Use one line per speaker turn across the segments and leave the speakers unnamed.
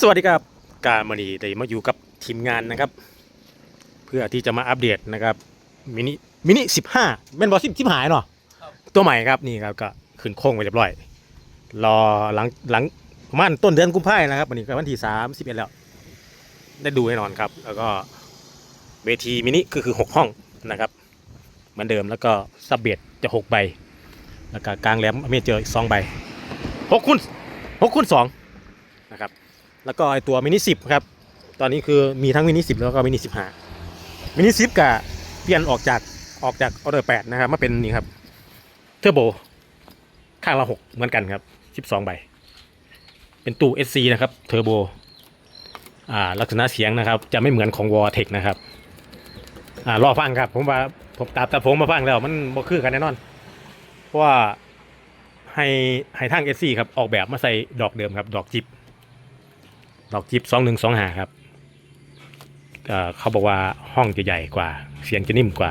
สวัสดีครับการมานีได้มาอยู่กับทีมงานนะครับ เพื่อที่จะมาอัปเดตนะครับมินิมินิสิบห้าเป็นบอสิบสิบหายเนาะตัวใหม่ครับนี่ครับก็ขึ้นโค้งไปเรียบร้อย รอหลังหลังประมาณต้นเดือนกุมภาพันธ์นะครับวันนี้ก็วันที่สามสิบเอ็ดแล้ว ได้ดูแน่นอนครับ แล้วก็เวทีมินิก็คือหกห้องนะครับ เหมือนเดิมแล้วก็ซับเบียดจะหกใบ แล้วก็กลางแหลมอเมเจอร์อีกสองใบหกคูณหกคูณสองนะครับ แล้วก็ไอตัวมินิสิบครับ ตอนนี้คือมีทั้งมินิสิบแล้วก็มินิสิบห้ามินิสิบกับเปลี่ยนออกจากออกจากออเดอร์แปดนะครับมาเป็นนี่ครับเทอร์โบข้างละหกเหมือนกันครับสิบสองใบ เป็นตู้ SC นะครับเทอร์โบอ่าลักษณะเสียงนะครับ จะไม่เหมือนของวอเทคนะครับอ่ารอฟังครับ ผมว่าผมตามแตาผมมาฟังแล้วมันบ่คือกันแน่นอน เพราะว่าให้ให้ทาง SC ครับ ออกแบบมาใส่ดอกเดิมครับ ดอกจิบ ดอกจิบสองหนึ่งสองหาครับเขาบอกว่าห้องจะใหญ่กว่า เสียงจะนิ่มกว่า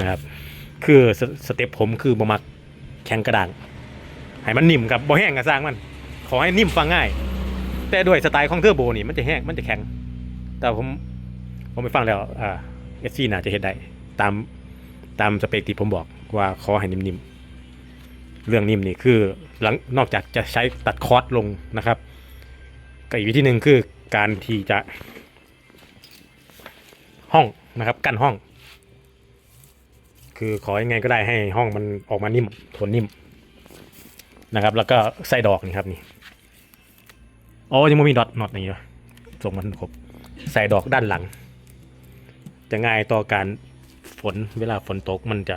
นะครับ คือสสเต็ปผมคือบมักแข็งกระด้างให้มันนิ่มครับบ่แห้งกระสร้างมัน ขอให้นิ่มฟังง่าย แต่ด้วยสไตล์ของเทอร์โบนี่มันจะแห้งมันจะแข็ง แต่ผมผมไปฟังแล้วอ่าเอสซีน่าจะเห็นได้ตามตามสเปคที่ผมบอกว่าขอให้นิ่มๆเรื่องนิ่มนี่คือหลังนอกจากจะใช้ตัดคอร์สลงนะครับ ก็อีกวิธีหนึ่งคือการที่จะ ห้องนะครับ กั้นห้อง คือขอยังไงก็ได้ให้ห้องมันออกมานิ่มทนนิ่มนะครับ แล้วก็ใส่ดอกนี่ครับนี่อ๋อยังไม่มีดอทน็อตนี่เหรอส่งมันครบใส่ดอกด้านหลัง จะง่ายต่อการฝนเวลาฝนตกมันจะ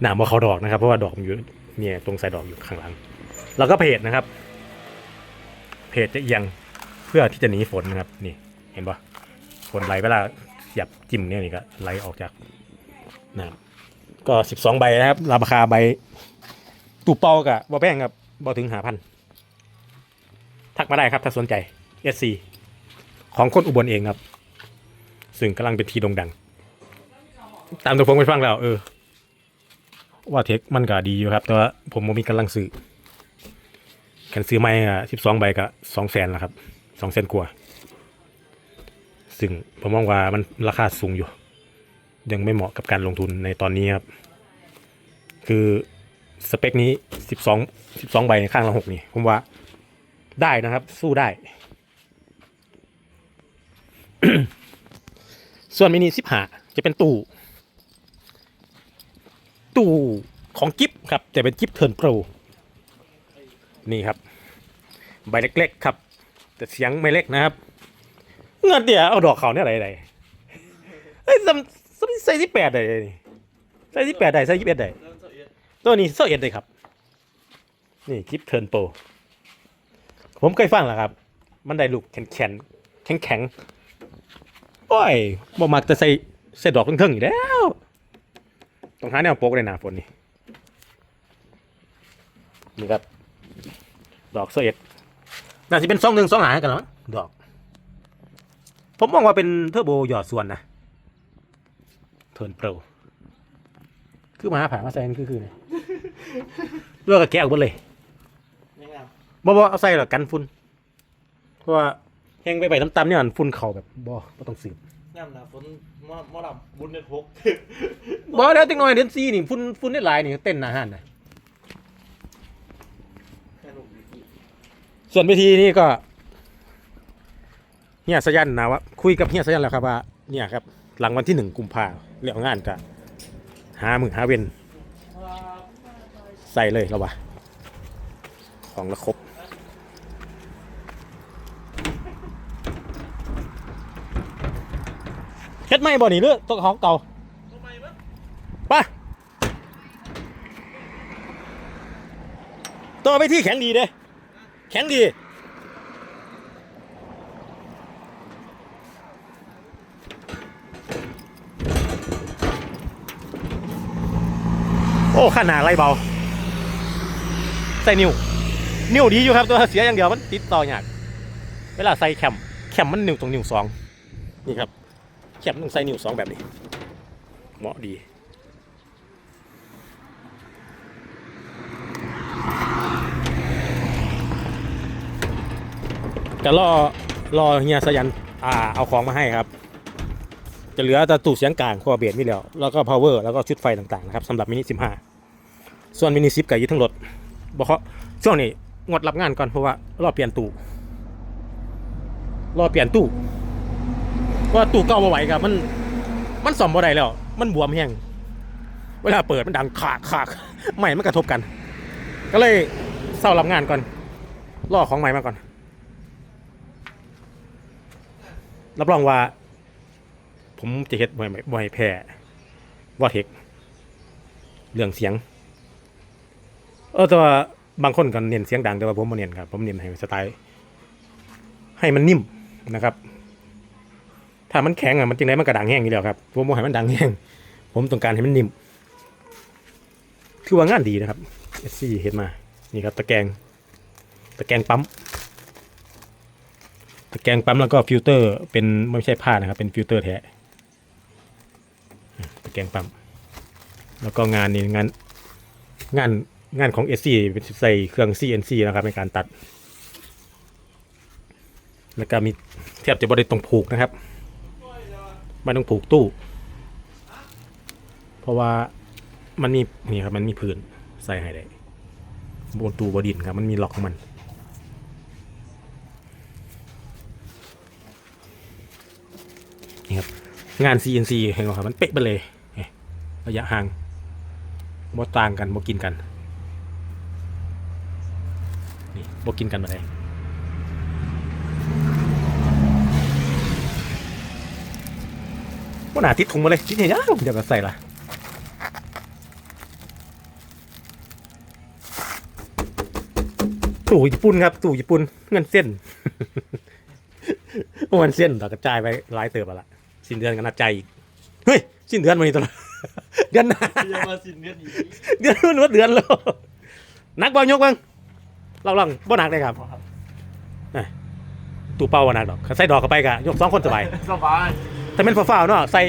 หนามว่าเขาดอกนะครับ เพราะว่าดอกมันอยู่เนี่ยตรงใส่ดอกอยู่ข้างหลัง แล้วก็เพจนะครับ เพจจะเอียงเพื่อที่จะหนีฝนนะครับ นี่เห็นปะฝนไหลเวลาหยับจิ้มเนี่ยนี่ก็ไหลออกจากน้ำก็สิบสองใบนะครับ ราคาใบตูเปากับบอแป้งครับบอถึงหาพันทักมาได้ครับถ้าสนใจ SC ของคนอุบลเองครับ ซึ่งกำลังเป็นทีโด่งดัง ตามตัวผมไปฟังแล้ว เออ ว่าเทคมันก็ดีอยู่ครับ แต่ว่าผมบ่มีกำลังซื้อ กันซื้อไม่อะสิบสองใบก็สองแสนแล้วครับสองแสนกว่า ซึ่งผมมองว่ามันราคาสูงอยู่ ยังไม่เหมาะกับการลงทุนในตอนนี้ครับ คือสเปคนี้สิบสองสิบสองใบข้างละหกนี่ ผมว่าได้นะครับ สู้ได้ ส่วนมินิสิบหาจะเป็นตู้ ตู้ของกิฟครับ จะเป็นกิฟเทิร์นโปร นี่ครับ ใบเล็กๆครับ แต่เสียงไม่เล็กนะครับเงินเดี๋ยวเอาดอกเขาเนี่ยอะไรๆเฮ้ซัมซัมใส่ที่แปดได้นี่ใส่ที่แปดได้ใส่ยี่สิบเอ็ดได้ตัวนี้เส้าเอ็ดเลยครับ นี่คลิปเทิร์นโปรผมเคยฟังแล้วครับ มันได้ลูกแข็งแข็งแข็งแข็งโอ้ยบ่มักจะใส่ใส่ดอกเทิงๆอยู่แล้วต้องหาแนวโป๊กเลยหนาฝนนี่นี่ครับ ดอกเสเอ็ดน่าจะเป็นสองหนึ่งสองหากันแล้วมั้งดอก ผมมองว่าเป็นเทอร์โบหยอดส่วนนะเทิร์นโปรคือมาหาผ่ามาใส่กันคือคือเนี่ยเลือกกับแกะออกหมดเลย
ยังไง
บ่บ่เอาใส่หรอกกันฝุ่นเพราะว่าแห้งไปไปตำๆเนี่ยมันฝุ่นเข่าแบบบ่บ่ต้องสืบ
ย่ำนะฝนมอมอลำบุญเด็ดพก
บ่แล้วติ๊งน้อยเดือนซีนี่ฝุ่นฝุ่นได้หลายนี่เต้นหนาหันนะ
แค่ลูกดี
ส่วนวิธีนี่ก็เฮียสยันนะว่าคุยกับเฮียสยันแล้วครับว่าเนี่ยครับ หลังวันที่หนึ่งกุมภาเรื่องงานก็หามือหาเวนใส่เลยแล้ววะของละครบเฮ็ดไม่บ่นี่เลือกตัวของเก่า
ทำไมวะ
ไปตัวไปที่แข็งดีเด้ แข็งดี โอ้ขนาดไรเบา ใส่นิ้ว นิ้วดีอยู่ครับตัวเสียอย่างเดียวมันติดต่อยาก เวลาใส่แคมแคมมันนิ้วตรงนิ้วสองนี่ครับแคมต้องใส่นิ้วสองแบบนี้ เหมาะดี ก็รอรอเฮียสยันอ่าเอาของมาให้ครับ จะเหลือแต่ตู้เสียงกลางคอเบสนี่แล้วแล้วก็ power แล้วก็ชุดไฟต่างๆนะครับสำหรับมินิ15 ส่วนมินิ10กับยู่ทั้งรถบอกเขาช่วงนี้งดรับงานก่อนเพราะว่ารอเปลี่ยนตู้รอเปลี่ยนตู้ว่าตู้เก่าบ่ไหวครับ มันมันซ่อมบ่ได้แล้ว มันบวมแห้งเวลาเปิดมันดังขากขากใหม่มันกระทบกัน ก็เลยเศร้ารับงานก่อนรอของใหม่มาก่อน รับรองว่า ผมจะเฮ็ดบ่อยบ่อยแพ้วอเทคเรื่องเสียง เออแต่ว่าบางคนก็เน้นเสียงดังแต่ว่าผมบ่เน้นครับ ผมเน้นให้สไตล์ ให้มันนิ่มนะครับ ถ้ามันแข็งอะมันจริงไหนมันกระดังแห้งอยู่แล้วครับผมบ่ให้มันดังแห้งผมต้องการให้มันนิ่มคือว่างานดีนะครับเอสซี่เห็นมา นี่ครับ ตะแกรงตะแกรงปั๊ม ตะแกรงปั๊มแล้วก็ฟิลเตอร์เป็นไม่ใช่ผ้านะครับ เป็นฟิลเตอร์แท้ตะแกรงปั๊มแล้วก็งานนี่งานงานงานของ SC เป็นใส่เครื่อง CNC นะครับในการตัด แล้วก็มีแทบจะบริตรงผูกนะครับมันต้องผูกตู้ เพราะว่ามันมีนี่ครับมันมีพื้นใส่ให้ได้บนตู้บดินครับ มันมีล็อกของมันครับ งาน CNC เห็นไหมครับมันเป๊ะไปเลยระยะห่างบ่ต่างกันบ่กินกันนี่บ่กินกันมาเลยว่าหนาติดถุงมาเลยติดยังยังเดี๋ยวก็ใส่ละตู้ญี่ปุ่นครับตู้ญี่ปุ่นเงินเส้นเงินเส้นต่อกระจายไปหลายเติบแล้วล่ะ สิ้นเดือนก็นัดใจายอีกเฮ้ยสิ้นเดือนมานี่ตลอดเดือนหน้า
อย่ามาสินเลือดอีก
เดือนนู้นวัดเดือนแล้วหนักบ่ยกบ้างเราลองบ่หนักเลยครับตู้เป้าบ่หนักดอกใส่ดอกเข้าไปกะยกสองคนสบาย
สบาย
ถ้าเป็นฟ้าวๆเนาะใส่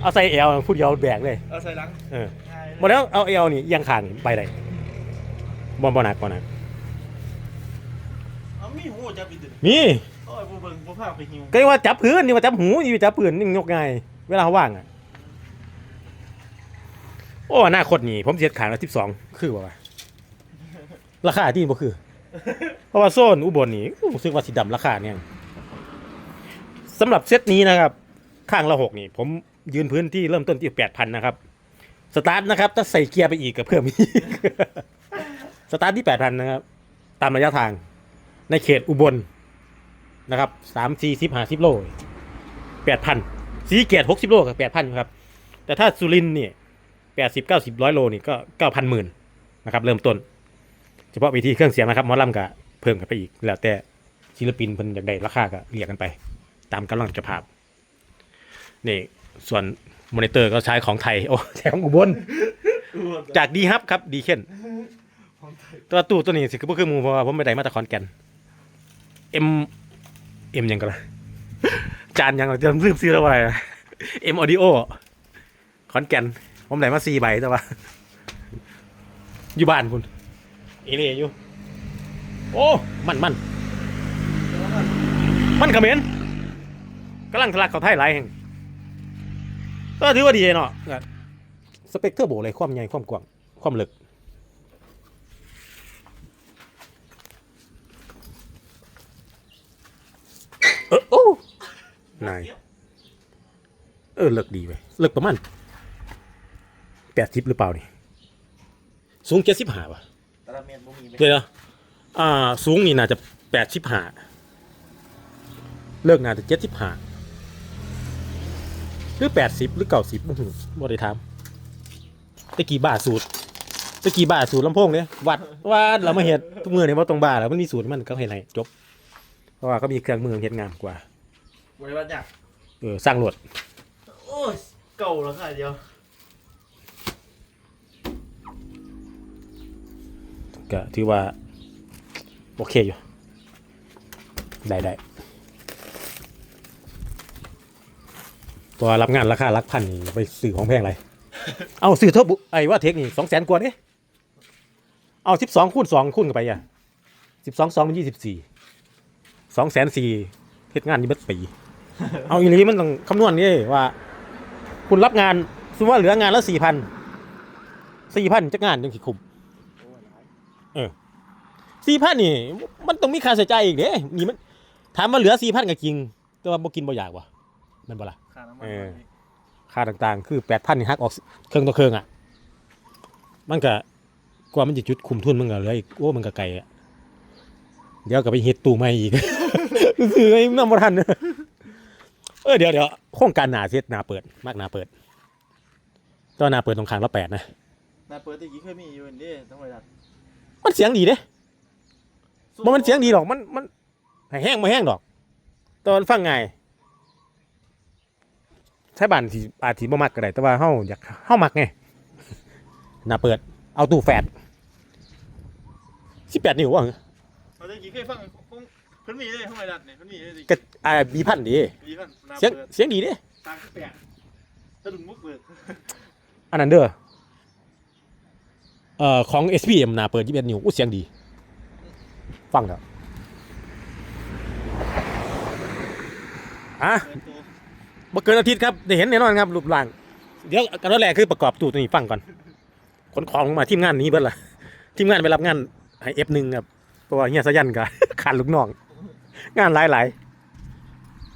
เอาใส่เอลพูดเดียวแบกเลย
เอาใส่หลัง
เออ
ง่ายเลย
หมดแล้วเอาเอลนี่เอียังขางนี่ไปได้บ่บ่หนักบ่หนัก
เอามีหูจับอีกดึง
มี
โอ้ยผู้เบิ่งผู้พาไปหิว
ก็ว่าจับพื้นนี่ว่าจับหูนี่ว่าจับพื้นนี่ยกไงายเวลาเขาว่างอะ โอ้อนาคตนี่ ผมเสียขายละสิบสองคือว่าราคาที่บ่คือ เพราะว่าโซนอุบลนี่รู้สึกว่าสีดำราคาเนี่ยสำหรับเซตนี้นะครับ ข้างละหกนี่ ผมยืนพื้นที่เริ่มต้นที่แปดพันนะครับ สตาร์ทนะครับ ถ้าใส่เกียร์ไปอีกก็เพิ่มอีก สตาร์ทที่แปดพันนะครับ ตามระยะทางในเขตอุบล นะครับสามสี่สิบห้าสิบโลแปดพันสีเกียรหกสิบโลกับแปดพันครับ แต่ถ้าสุรินทร์เนี่ยแปดสิบเก้าสิบร้อยโลนี่ก็เก้าพันหมื่นนะครับ เริ่มต้น เฉพาะวิธีเครื่องเสียงนะครับหมอลำก็เพิ่มกันไปอีก แล้วแต่ศิลปินเพิ่นอยากได้ราคาก็เรียกกันไป ตามกำลังจะภาพนี่ส่วนมอนิเตอร์ก็ใช้ของไทย โอ้ใช้ของอุบล จากดีฮับครับดีเข้นตัวตู้ตัวนี้สิคือบ่คือหมูเพราะว่าผมไปได้มาจากขอนแก่นเอ็ม เอ็มยังก็ละจานยังเราจะลืมซื้อแล้วว่าอะไรเอ็มออดิโอขอนแก่นผมได้มาสี่ใบแต่ว่าอยู่บ้านคุณเอเลียอยู่ โอ้ มันมันมันเขมรกำลังทะลักเขาไทยหลายแห่งก็ถือว่าดีเนาะสเปกเทอร์โบเลยความใหญ่ความกว้างความลึก เออโอ้นายเออเลิกดีไปเลิกประมาณแปดสิบหรือเปล่านี่สูงเจ็ดสิบห้าป่ะ
ตะละเมียนบ่มีไหม
เดี๋ยวนะอ่า สูงนี่น่าจะแปดสิบห้าเลิกน่าจะเจ็ดสิบห้าหรือแปดสิบหรือเก้าสิบบ่ได้ถามตะกี้บ้าสูตรตะกี้บ้าสูตรลำโพงเนี่ยวัดวัดเรามาเห็ดทุกมือเนี่ยว่าตรงบ้าแล้วมันมีสูตรมันก็เห็นไหนจบ เพราะว่าเขามีเครื่องมือเห็ดงามกว่า
บริวารยาก
เออสร้างรวด
โอ้ยเก่าแล้วค่ะเดียว
ก็ถือว่า โอเคอยู่ ได้ได้ตัวรับงานราคาลักพันนี่ไปซื้อของแพงอะไร เอาซื้อเท่าบุไอ้ว่าเทคนี่สองแสนกว่าเนี่ยเอาสิบสองคูณสองคูณกันไปอะสิบสองสองเป็นยี่สิบสี่ สองแสนสี่เฮ็ดงานนี่เบิดปี เอาอีหลีมันต้องคำนวณนี่ว่า คุณรับงานสมมติว่าเหลืองานละสี่พันสี่พันจะงานยังสิคุ้ม
โอ้ยหลาย
สี่พันนี่ มันต้องมีค่าใช้จ่ายอีกเด้นี่มันถามว่าเหลือสี่พันก็จริง แต่ว่าบ่กินบ่อยากว่ะแมันบ่ล่ะ
ค่าน้ำมัน
เออ
อีก
ค่าต่างๆ คือแปดพันนี่หักออกเครื่องต่อเครื่องอะ มันก็กว่ามันจะจุดคุมทุนมันก็เหลยโอ้มันก็ไกลอะเดี๋ยวก็ไปเฮ็ดตู้ใหม่อีก ซื้อไอ้น้ำบ่ทันเออเดี๋ยวเดี๋ยวโครงการหนาเซ็ตหนาเปิด มากหนาเปิดตัวหนาเปิดตรงคางละแปดนะ
นาเปิดตะกี้เคยมีอยู่อันเด้ต้องไปดัด
มันเสียงดีเด้บ่มันเสียงดีหรอกมันมันแห้งมาแห้งดอกแตอนฟังไงใช้บ้านที่อาจสิบ่มักก็ได้แต่ว่าเฮาอยากเฮามักไงหน้าเปิด เอาตู้แฟด18นิ้วว่า
เอาตะกี้เคยฟังของ เพิ่นมีเลยต้องไปดัดเนี่ยเพิ่นมีเลยตะ
ก็
กี้
อ่าบีพันดี
มีฟังนา
เสียง
เปิด
เสียงดีเด้
ตังค์แปดสะดุ้งมุกเบิก
อันนั้นเด้อเอ่อของ SPM หน้าเปิด21นิ้วอู้เสียงดี ฟังเถอะอะ
เปิดตัว
บ่เกินอาทิตย์ครับได้เห็นแน่นอนครับรูปร่าง เดี๋ยวกันแรกคือประกอบตู้ตัวนี้ฟังก่อนขนของลงมาทีมงานหนี้เบิดล่ะทีมงานไปรับงานให้ F1 ครับเพราะว่าเฮียสยันก็ขาดลูกน้อง งานหลายหลาย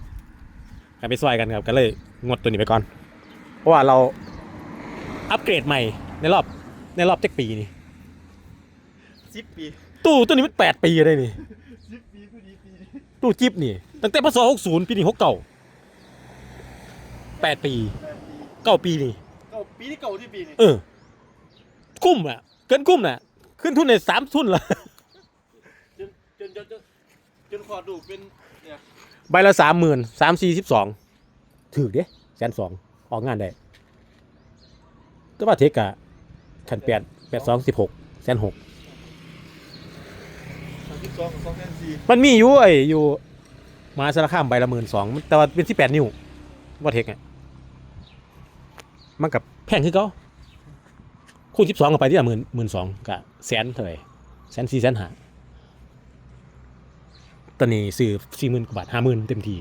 ๆกันไปซอยกันครับก็เลยงดตัวนี้ไปก่อน เพราะว่าเราอัปเกรดใหม่ในรอบในรอบเจ็ดปีนี่
สิบปี
ตู้ตัวนี้มันแปดปีเลยนี่
สิบปีผู้ดีปีนี้
ตู้จิ๊บนี่ตั้งแต่พศ60ปีนี้6เก่าแปดปี
แปดปี
เก้าปีนี่
เก่าปีที่เก่าที่ปีนี้
เออกุ้มอะ เกินกุ้มน่ะ ขึ้นทุนในสามทุนละ
จนจนจนจ นจนขอดูเป็นเนี่ย
ใบละสามหมื่นสามสี่สิบสองถือเด้แสนสองออกงานได้แต่ว่าเทกอะขันแปดแปดสองสิบหกแสนหก
สามสิบสองสองแสนสี่
มันมีอยู่ไอ้อยู่มหาสารคามใบละหมื่นสองแต่ว่าเป็นที่แปดนิ้วว่าเทกอะมันกับแพงขึ้นก็คูณสิบสองก็ไปที่ละหมื่นหมื่นสองกับแสนเท่าไหร่แสนสี่แสนห้า ตอนนี้ซื้อสี่หมื่นกว่าบาทห้าหมื่นเต็มที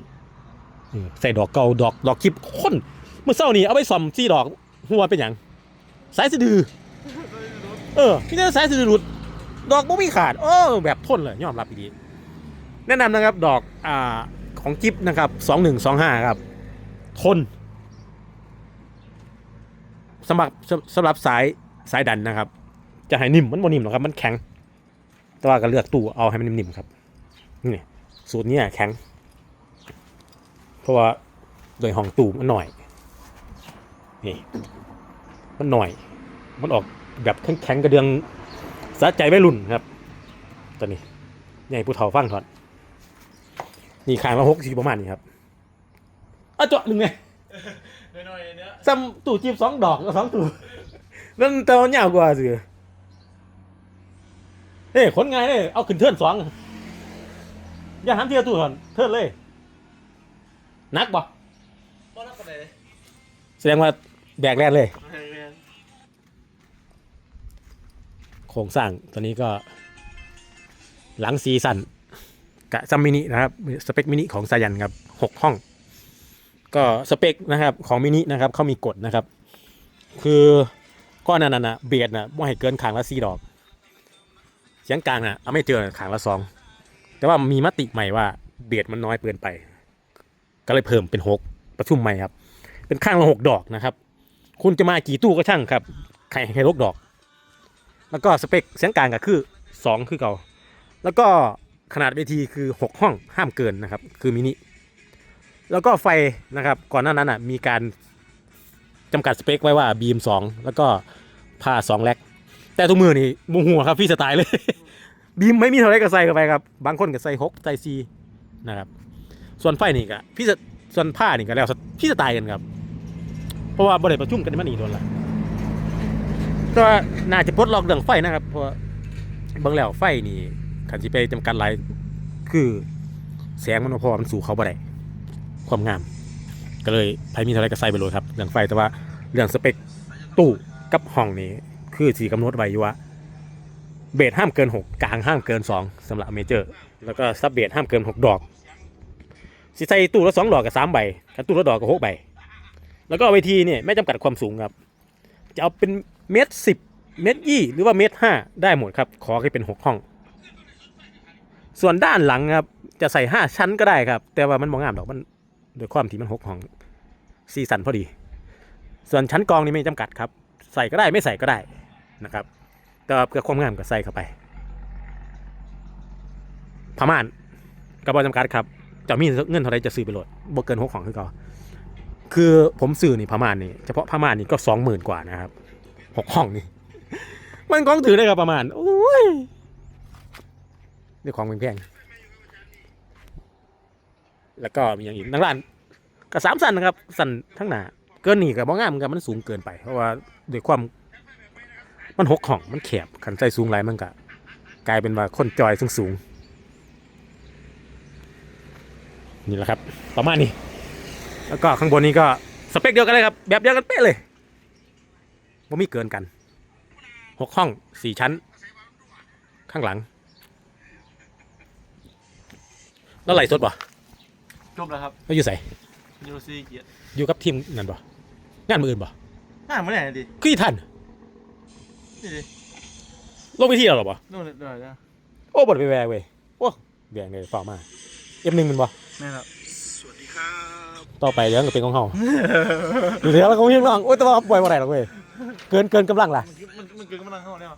ใส่ดอกเก่าดอกดอกคลิปค้นเมื่อเช้านี้เอาไปซ่อมสี่ดอกหัวเป็นอย่างสายสะดือ เออพี่เนี่ยสายสะดือหลุด ดอกบ่มีขาดเออแบบทนเลยยอมรับดีแนะนำนะครับดอกอ่าของจิ๊บนะครับสองหนึ่งสองห้าครับ ทนสำหรับสำสำหรับสายสายดันนะครับ จะให้นิ่มมันบ่นิ่มหรอกครับ มันแข็ง แต่ว่าก็เลือกตู้เอาให้มันนิ่มๆครับ นี่สูตรเนี้ยแข็ง เพราะว่าโดยห้องตู้มันหน่อย นี่ มันหน่อย มันออกแบบแข็งๆกระเดืองสะใจวัยรุ่นครับ ตอนนี้ใหญ่ผู้เฒ่าฟังถอนนี่ขายมาหกสิบประมาณนี้ครับอะเจาะหนึ่งไง
น้อยๆเนี่ย
ซ้ำตู่จีบสองดอกก็สองตู่นั่นแต่มันยาวกว่าสิเฮ้ยคนไงายเลยเอาขึ้นเทิร์นสอง อย่าหันเทียตู่ถอนเทิร์นเลยหนักบ่
บ่รับกันเลย
แสดงว่าแบกแรกเลย
แม่นแม่น
โครงสร้างตอนนี้ก็ หลังซีซันกะซัมมินินะครับ สเปคมินิของสายันครับหกห้อง ก็สเปคนะครับของมินินะครับเขามีกฎนะครับ คือก้อนนั้นนะเบียดนะไม่ให้เกินขางละสี่ดอก เสียงกลางนะเอาไม่เจอขางละสอง แต่ว่ามีมติใหม่ว่าเบียดมันน้อยเกินไป ก็เลยเพิ่มเป็นหกประชุมใหม่ครับ เป็นข้างละหกดอกนะครับ คุณจะมากี่ตู้ก็ช่างครับใครให้หกดอก แล้วก็สเปคเสียงกลางก็คือ2คือเก่า แล้วก็ขนาดเวทีคือ6ห้องห้ามเกินนะครับ คือมินิแล้วก็ไฟนะครับก่อนหน้านั้นอะมีการจำกัดสเปคไว้ว่าบีม2แล้วก็พา2แล็กแต่ทุกมือนี่มูหัวครับพี่สไตล์เลย บีมไม่มีเท่าไรก็ใส่เข้าไปครับ บางคนก็ใส่6ใส่4นะครับ ส่วนไฟนี่ก็พี่สส่วนผ้านี่ก็แล้วพี่สไตล์กันครับ เพราะว่าบริเวณประชุมกันมันนี่โดนละก็น่าจะปลดล็อกเรื่องไฟนะครับเพราะว่างแล้วไฟนี่ขันสิไปจำกัดหลายคือแสงมันบ่พอมันสู่เขาบ่ได้ความงาม ก็เลยไผมีเท่าไรก็ใส่ไปเลยครับเรื่องไฟแต่ว่าเรื่องสเปคตู้กับห้องนี่คือสีกำหนดไว้อยู่ว่า เบสห้ามเกินหกกลางห้ามเกินสองสำหรับเมเจอร์ แล้วก็ซับเบสห้ามเกินหกดอก สิใส่ตู้ละสองดอกกับสามใบถ้าตู้ละดอกกับหกใบ แล้วก็เวทีเนี่ยไม่จำกัดความสูงครับ จะเอาเป็นเมตรสิบเมตรยี่หรือว่าเมตรห้าได้หมดครับ ขอให้เป็นหกห้อง ส่วนด้านหลังครับ จะใส่ห้าชั้นก็ได้ครับ แต่ว่ามันมองงามดอกมันโดยความที่มันหกห้องซีสันพอดี ส่วนชั้นกองนี่ไม่จำกัดครับ ใส่ก็ได้ไม่ใส่ก็ได้นะครับ แต่เพื่อความงามก็ใส่เข้าไปพม่านกระบอกจำกัดครับจะมีเงินเท่าไรจะซื้อไปโหลดบ่เกินหกของคือเก่าคือผมซื้อนี่พม่านนี่เฉพาะพม่านนี่ก็สองหมื่นกว่านะครับหกห้องนี่มันกองถือได้ครับประมาณโอ้ยนี่ของแพงๆแล้วก็มีอย่างอีกนังร้านก็สามสันนะครับสันทั้งหน้าเกินนี่กับบ้องงามกันมันสูงเกินไป เพราะว่าด้วยความ มันหกห้องมันแคบขันใจสูงไรมันก็กลายเป็นว่าคนจอยสูงสูงๆนี่แหละครับ ประมาณนี้ แล้วก็ข้างบนนี้ก็สเปคเดียวกันเลยครับ แบบเดียวกันเป๊ะเลยว่ามีเกินกันหกห้องสี่ชั้น ข้างหลัง แล้วไหลฟ์สดป่ะ
จบแล้วครับ
แล้วอยู่ใส่
ยูซีเกียรติ
อยู่กับทีมนั่นป่ะงานมืออื่นป่ะ
น่าเมื่อไหร่ดิ
คืออีท่าน
นี่ดิ
ลงไปที่เราหรอป่ะ
นู่นเดี๋ยวนะ
โอ้บดไปแวกเว้ยโอ้แบงเลยฝ่ามาเอ็มหนึ่งมันบ่
แม่ครับ
ต่อไปเดี๋ยวก็เป็นของเฮาอยู่เดี๋ยวเราก็วิ่งลองโอ้ยแต่ว่าปล่อยบ่ได้หรอกเว้ยเกินเกินกำลังล่ะ
มันมันเกินกำลังเข้าเนี่ย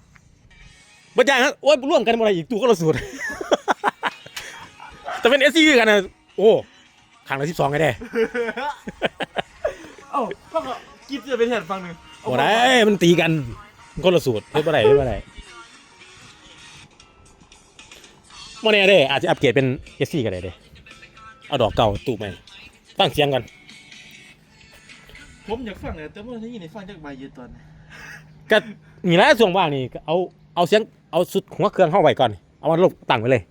บ่จ่างครับโอ้ยร่วมกันบ่ได้อีกตู้ก็ละสูตรแต่เป็น SC คือกันนะโอ้ครั้งละ12ไงเด้
เอ้าก็กิฟจะเป็นแทนฟังหนึ่ง
บ่ได้มันตีกันมัน คนละสูตรเฮ็ดบ่ได้เฮ็ดบ่ได้บ่แน่เด้อาจจะอัปเกรดเป็น SC ก็ได้เด้เอาดอกเก่าตู้ใหม่ฟังเสียงกัน
ผมอยากฟังเลยแต่เมื่อที่นี่ฟังจากใบยืดตอน
ก็นี่แหละช่วงว่างนี่ก็เอาเอาเสียงเอาสุดหัวเครื่องเข้าไว้ก่อน เอามันลงตั้งไว้เลย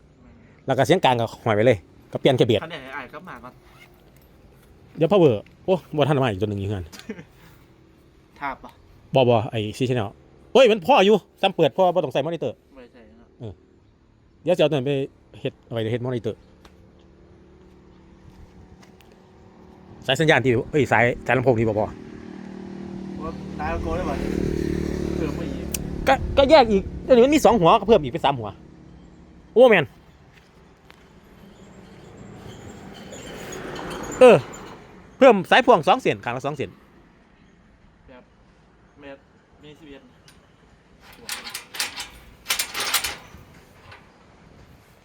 แล้วก็เสียงกลางก็หอยไว้เลย ก็เปลี่ยนแค่เบียด
คันไหนไอ้ายก็มาก่อน
เดี๋ยวพาวเวอร์โอ้บ่ทันมาอีกตัวหนึงอยู่งั้น
ทาบปะ
บ่บ่ไอ้ซีชแนล เฮ้ยมันพ่ออยู่ซ้ำเปิดพ่อบ่ต้องใส่มอนิเตอร์
ไม่ใช่ครับ
เดี๋ยวจะเอาตัวนั้นไปเฮ็ดเอาไว้เฮ็ดมอนิเตอร์สายสัญญาณที่เอ้ยสายสายลำโพงที่บ่พอ
ว่าตายแล้วโกได้ป่ะเพิ่มไม่อีก
ก็ก็แยกอีกเดี๋ยวนี้มันมีสองหัวก็เพิ่มอีกเป็นสามหัว โอ้แมนเออ เพิ่มสายพ่วงสองเสียนข้างละสองเสียน
เมตรมีสิบเอ็ด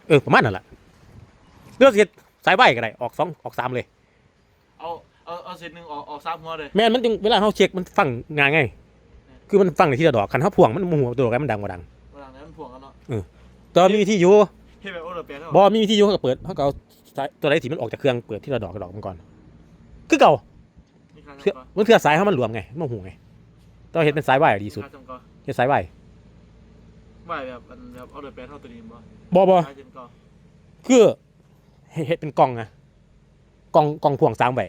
เออประมาณนั่นแหละเลือกเสียสายใบก็ได้ออกสองออกสามเลย
เอาเอาเอาเศษหนึ่งออกออกสามหัวเลย
แม่นมันจึงเวลาเขาเช็คมันฟังงานไงคือมันฟังในที่ละดอกคันเขาพ่วงมันหัวตัวกันมันดังกว่าดัง
เวลานั้นมันพ่วงกันเนาะ
แตอนมีวิธีอยู่
เฮ้ยแบบโอ้เราเปลี่ยนแล้ว
บอมีวิธีอยู่เขาก็เปิดเขาก็เอาสายตัวไหนที่มันออกจากเครื่องเปิดที่ละดอกกระดอกมันก่อนคือเก่า
มีค่า
เทื่อ
จำก่อน
มันเทื่อสายเขามันรวมไงมันหูไงต้องเห็นเป็นสายใบอะดีสุด
ค่าจำก่อน
เห็นสายใบ
ว่าแบบอันแบบเอาเราเปลี่ยนเท่าตัวนี้บ่
บอบอ
ค่าจำก่อน
คือเห็ดเป็นกล่องอะกล่องกล่องพ่วงสามใบ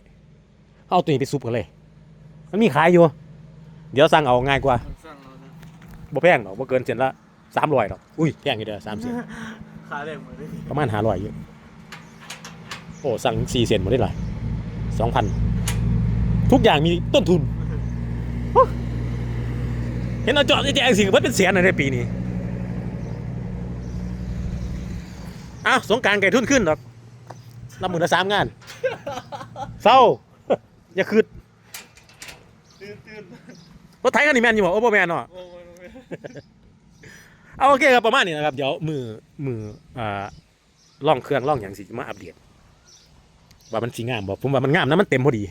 เอาตัวนี้ไปซุปกันเลย มันมีขายอยู่ เดี๋ยวสั่งเอาง่ายกว่า
มันสร้างเรานะ
บ่แพงหรอกบ่เกินเส้นละสามร้อยหรอกอุ้ยแพงอยู่เด้อสามเส้น
ค่าแรงเหมือนได้
ประมาณห้าร้อยอยู่โอ้สั่งสี่เส้นหมดได้หรอสองพันทุกอย่างมีต้นทุน เห็นเอาจอดแจงสิเพิ่เป็นแสนในปีนี้ อ้าวสงกรารไก่ทุนขึ้นหรอกรับมือละสามงาน เศร้า อย่าคืด
ตื่นตื่น
รถไถกันนี่แมนอยู่บ่โอ้บ่แมนเนาะ
โอ้ยโอ้ย
เอาโอเคครับประมาณนี้นะครับ เดี๋ยวมือมืออ่าล่องเครื่องล่องอย่างสิมาอัปเดตว่ามันสีงามบอกผมว่ามันงามนะมันเต็มพอดี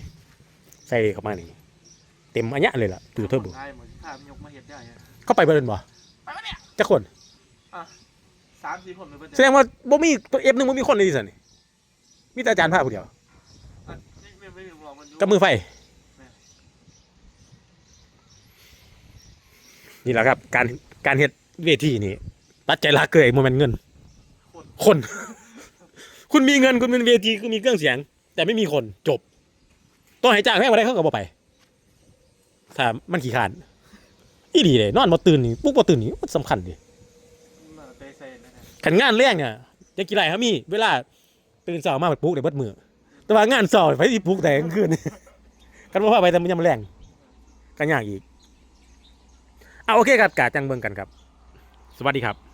ใส่เข้ามานี่เต็มอันเนี้ยเลยล่ะตูเทอร์โบ
ได้เหมือนภาพยกมาเห็นได้อะ
เข้าไปเบิร์นบ่
ไปวะเนี่ย
จะคน
สามสี่คนเลยเพื่อน
แสดงว่าบ่มีตัวเอฟหนึ่งบ่มีคนเลยดิสันนี่มีแต่อาจารย์ภาคผู้เดียว
ไม่ไม่ไม่ลองมันดู
กับมือไฟนี่แหละครับ การการเฮ็ดเวทีนี่ตัดใจรักเกยโมเมนเงิน
คน
คน คุณมีเงินคุณเป็นเวทีคุณมีเครื่องเสียง แต่ไม่มีคนจบต้องให้จ้างแพงมาได้เขาก็บ่ไปถ้ามันขี้ขานอีดีเลยนอนมาตื่นนี่ปุ๊บมาตื่นนี่มันสำคัญดิ ขันงานแรงเนี่ยจะกี่ไรครับมีเวลาตื่นเช้ามาไปปลุกเดี๋ยวบิดมือแต่ว่างานเช้าไปที่ปลุกแต่กลางคืนกันว่าไปแต่มันยังไม่แรงกันยากอีกเอาโอเคครับกาจังเบิ่งกันครับ สวัสดีครับ